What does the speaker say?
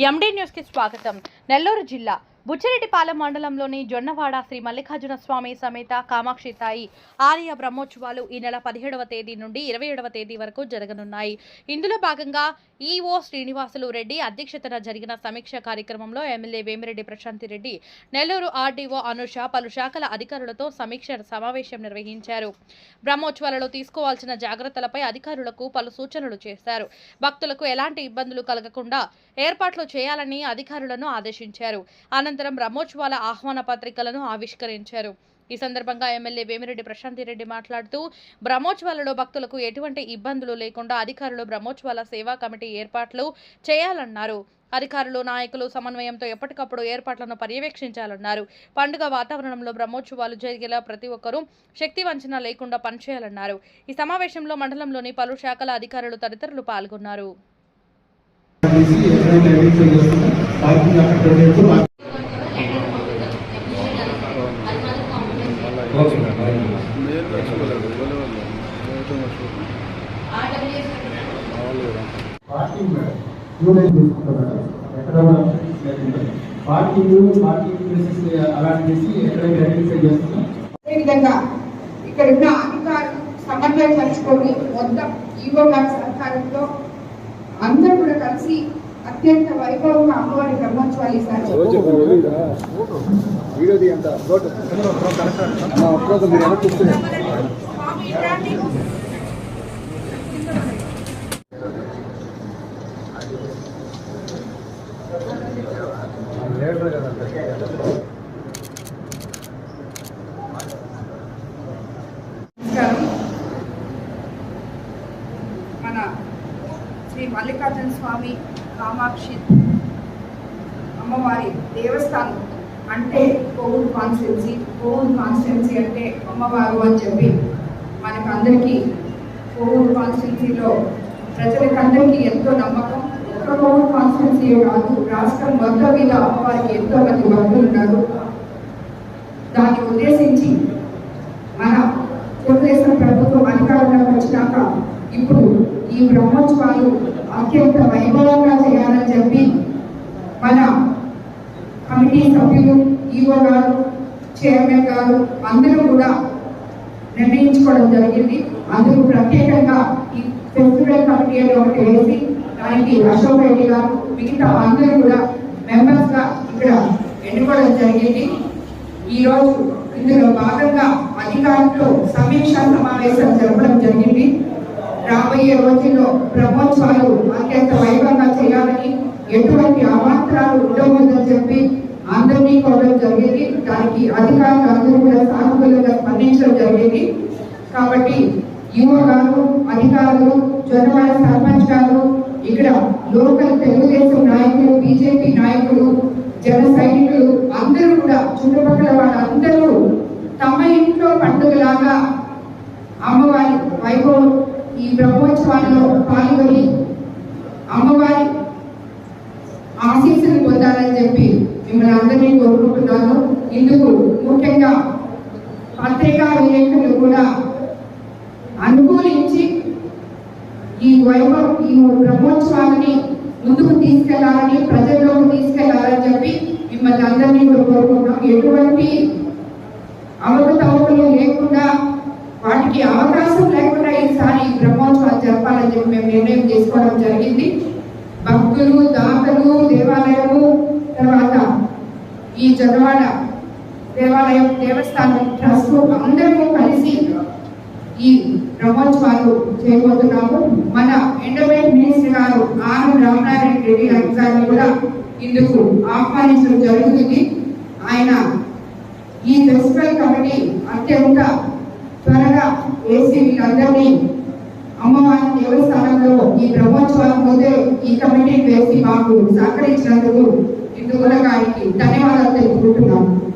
ఎండి న్యూస్కి స్వాగతం. నెల్లూరు జిల్లా బుచ్చిరెడ్డిపాలెం మండలంలోని జొన్నవాడ శ్రీ మల్లికార్జున స్వామి సమేత కామాక్షి తాయి ఆలయ బ్రహ్మోత్సవాలు ఈ నెల పదిహేడవ తేదీ నుండి ఇరవై ఏడవ తేదీ వరకు జరగనున్నాయి. ఇందులో భాగంగా ఈఓ శ్రీనివాసులు రెడ్డి అధ్యక్షతన జరిగిన సమీక్ష కార్యక్రమంలో ఎమ్మెల్యే వేమిరెడ్డి ప్రశాంతి రెడ్డి నెల్లూరు ఆర్డీఓ అనుష పలు శాఖల అధికారులతో సమీక్ష సమావేశం నిర్వహించారు. బ్రహ్మోత్సవాలలో తీసుకోవాల్సిన జాగ్రత్తలపై అధికారులకు పలు సూచనలు చేశారు. భక్తులకు ఎలాంటి ఇబ్బందులు కలగకుండా ఏర్పాట్లు చేయాలని అధికారులను ఆదేశించారు. అనంతరం అనంతరం బ్రహ్మోత్సవాల ఆహ్వాన పత్రికలను ఆవిష్కరించారు. ఈ సందర్భంగా ఎమ్మెల్యే వేమిరెడ్డి ప్రశాంతిరెడ్డి మాట్లాడుతూ బ్రహ్మోత్సవాలలో భక్తులకు ఎటువంటి ఇబ్బందులు లేకుండా అధికారులు బ్రహ్మోత్సవాల సేవా కమిటీ ఏర్పాట్లు చేయాలన్నారు. అధికారులు నాయకులు సమన్వయంతో ఎప్పటికప్పుడు ఏర్పాట్లను పర్యవేక్షించాలన్నారు. పండుగ వాతావరణంలో బ్రహ్మోత్సవాలు జరిగేలా ప్రతి ఒక్కరూ శక్తి వంచన లేకుండా పనిచేయాలన్నారు. ఈ సమావేశంలో మండలంలోని పలు శాఖల అధికారులు తదితరులు పాల్గొన్నారు. పార్కింగ్ పార్కింగ్ ప్లేసెస్ అలాంటి చేసి ఎక్కడైతే ఎవిక్షన్ చేస్తుందో అదేవిధంగా ఇక్కడ ఉన్న అధికారులు సమన్వయం పరుచుకొని మొత్తం ఈవో గారి సహకారంతో అందరూ కూడా కలిసి అత్యంత వైభవంగా అమ్మవారి బ్రహ్మోత్సవాలు ఈసారి వీడియో తీయంత నమస్కారం మన శ్రీ మల్లికార్జున స్వామి కామాక్షి అమ్మవారి దేవస్థానం అంటే కోవిడ్ కాన్స్టెన్సీ. కోవిడ్ కాన్స్టెన్సీ అంటే అమ్మవారు అని చెప్పి మనకందరికీ కోవిడ్ కాన్స్టెన్సీలో ప్రజలకందరికీ ఎంతో నమ్మకం ఒక్క కోవిడ్ కాన్స్టిట్యున్సీ కాదు రాష్ట్రం మొత్తం మీద అమ్మవారికి ఎంతో మంది భక్తులు ఉన్నారు. దాన్ని ఉద్దేశించి మన తెలుగుదేశం ప్రభుత్వం అధికారంలోకి వచ్చినాక ఇప్పుడు ఈ బ్రహ్మోత్సవాలు అత్యంత వైభవంగా చేయాలని చెప్పి మన కమిటీ సభ్యులు ఈఓ గారు చైర్మన్ గారు అందరూ కూడా నిర్ణయించుకోవడం జరిగింది. అందుకు ప్రత్యేకంగా ఈ ఫెస్టివల్ కమిటీ అని ఒకటి వేసి దానికి అశోక్ రెడ్డి గారు మిగతా అందరూ కూడా మెంబర్స్గా ఇక్కడ ఎన్నుకోవడం జరిగింది. ఈ రోజు ఇందులో భాగంగా అధికారులతో సమీక్ష సమావేశం జరపడం జరిగింది. రాబోయే రోజుల్లో బ్రహ్మోత్సవాలు అత్యంత వైభవంగా చేయాలని ఎటువంటి అవాంతరాలు ఉండవద్దని చెప్పి అందరినీ కోరడం జరిగింది. దానికి అధికారులు అందరూ కూడా సానుకూలంగా స్పందించడం జరిగింది. కాబట్టి యువ గారు అధికారులు జొన్నవాడ సర్పంచ్ గారు ఇక్కడ లోకల్ తెలుగుదేశం నాయకులు బీజేపీ నాయకులు జన సైనికులు అందరూ కూడా చుట్టుపక్కల వాళ్ళందరూ తమ ఇంట్లో పండుగలాగా అమ్మవారి వైభవం ఈ బ్రహ్మోత్సవాల్లో పాల్గొని అమ్మవారి ఆశీస్సులు పొందాలని చెప్పి మిమ్మల్ని అందరినీ కోరుకుంటున్నాను. ఇందుకు ముఖ్యంగా పత్రికా విలేకరులు కూడా అనుకూలించి ఈ వైభవం ఈ బ్రహ్మోత్సవాన్ని ముందుకు తీసుకెళ్ళాలని ప్రజల్లోకి తీసుకెళ్ళాలని చెప్పి మిమ్మల్ని అందరినీ కూడా కోరుకుంటున్నాం. ఎటువంటి అవకతవకలు లేకుండా వాటికి అవకాశం లేకుండా ఈసారి ఈ బ్రహ్మోత్సవాలు జరపాలని చెప్పి మేము నిర్ణయం తీసుకోవడం జరిగింది. భక్తులు దాతలు దేవాలయము తర్వాత ఈ జగవాడ దేవాలయం దేవస్థానం ట్రస్ట్ అందరము కలిసి ఈ బ్రహ్మోత్సవాలు చేయబోతున్నాము. మన ఎండోమెంట్ మినిస్టర్ గారు ఆనం రామనారాయణ రెడ్డి గారి గారిని కూడా ఇందుకు ఆహ్వానించడం జరుగుతుంది. ఆయన ఈ ఫెస్టివల్ కమిటీ అత్యంత త్వరగా వేసి వీళ్ళందరినీ అమ్మవారి దేవస్థానంలో ఈ బ్రహ్మోత్సవాల ముందే ఈ కమిటీ వేసి మాకు సహకరించినందుకు ఇందుకు కూడా ఆయనకి ధన్యవాదాలు తెలుపుకుంటున్నాము.